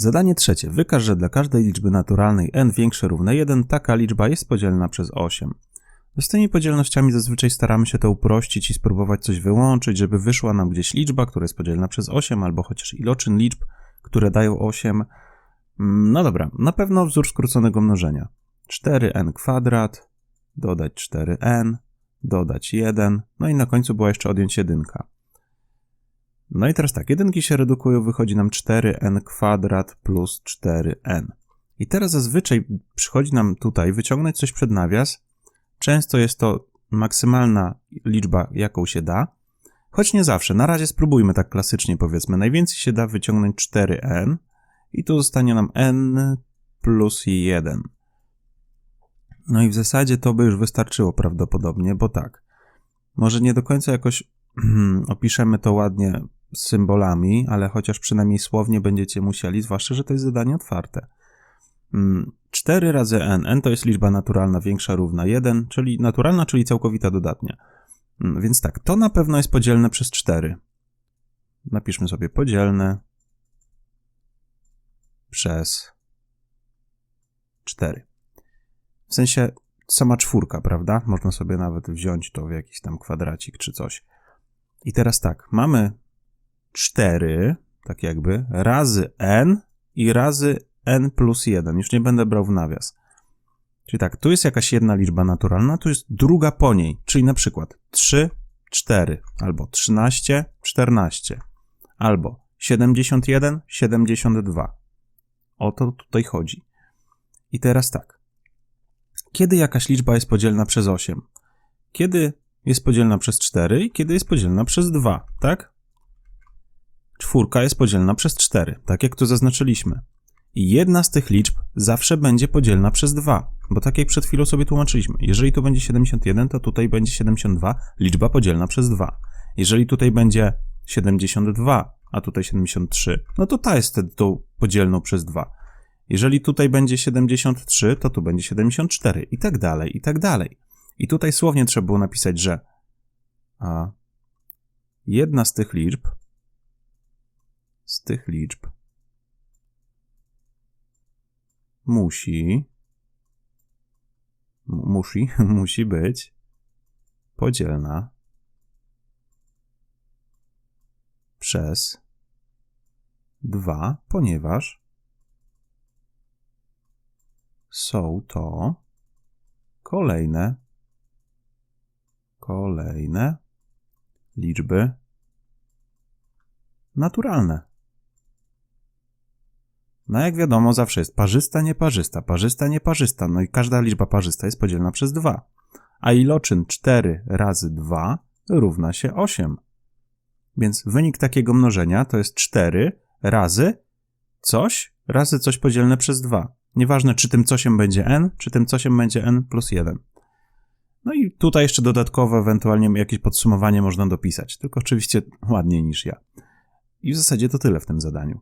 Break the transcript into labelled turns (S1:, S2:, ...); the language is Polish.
S1: Zadanie trzecie. Wykaż, że dla każdej liczby naturalnej n większe równe 1 taka liczba jest podzielna przez 8. No Z tymi podzielnościami zazwyczaj staramy się to uprościć i spróbować coś wyłączyć, żeby wyszła nam gdzieś liczba, która jest podzielna przez 8, albo chociaż iloczyn liczb, które dają 8. Mm, No dobra, na pewno wzór skróconego mnożenia. 4n kwadrat, dodać 4n, dodać 1, no i na końcu była jeszcze odjąć jedynka. No i teraz tak, jedynki się redukują, wychodzi nam 4n kwadrat plus 4n. I teraz zazwyczaj przychodzi nam tutaj wyciągnąć coś przed nawias. Często jest to maksymalna liczba, jaką się da, choć nie zawsze. Na razie spróbujmy tak klasycznie powiedzmy. Najwięcej się da wyciągnąć 4n i tu zostanie nam n plus 1. No i w zasadzie to by już wystarczyło prawdopodobnie, bo tak. Może nie do końca jakoś opiszemy to ładnie symbolami, ale chociaż przynajmniej słownie będziecie musieli, zwłaszcza, że to jest zadanie otwarte. Mm, 4 razy n. n to jest liczba naturalna większa równa 1, czyli naturalna, czyli całkowita dodatnia. Mm, Więc tak, to na pewno jest podzielne przez 4. Napiszmy sobie podzielne przez 4. W sensie sama czwórka, prawda? Można sobie nawet wziąć to w jakiś tam kwadracik czy coś. I teraz tak, mamy 4, tak jakby, razy n i razy n plus 1. Już nie będę brał w nawias. Czyli tak, tu jest jakaś jedna liczba naturalna, tu jest druga po niej, czyli na przykład 3, 4, albo 13, 14, albo 71, 72. O to tutaj chodzi. I teraz tak. Kiedy jakaś liczba jest podzielna przez 8? Kiedy jest podzielna przez 4 i kiedy jest podzielna przez 2, tak? Czwórka jest podzielna przez 4, tak jak tu zaznaczyliśmy. I jedna z tych liczb zawsze będzie podzielna przez 2, bo tak jak przed chwilą sobie tłumaczyliśmy. Jeżeli tu będzie 71, to tutaj będzie 72, liczba podzielna przez 2. Jeżeli tutaj będzie 72, a tutaj 73, no to ta jest wtedy tą podzielną przez 2. Jeżeli tutaj będzie 73, to tu będzie 74 i tak dalej, i tak dalej. I tutaj słownie trzeba było napisać, że a, jedna z tych liczb z tych liczb musi mu- musi, musi być podzielna przez 2, ponieważ są to kolejne kolejne liczby naturalne. No jak wiadomo, zawsze jest parzysta, nieparzysta, parzysta, nieparzysta, no i każda liczba parzysta jest podzielna przez 2. A iloczyn 4 razy 2 równa się 8. Więc wynik takiego mnożenia to jest 4 razy coś razy coś podzielne przez 2. Nieważne, czy tym cosiem będzie n, czy tym cosiem będzie n plus 1. No i tutaj jeszcze dodatkowo, ewentualnie jakieś podsumowanie można dopisać, tylko oczywiście ładniej niż ja. I w zasadzie to tyle w tym zadaniu.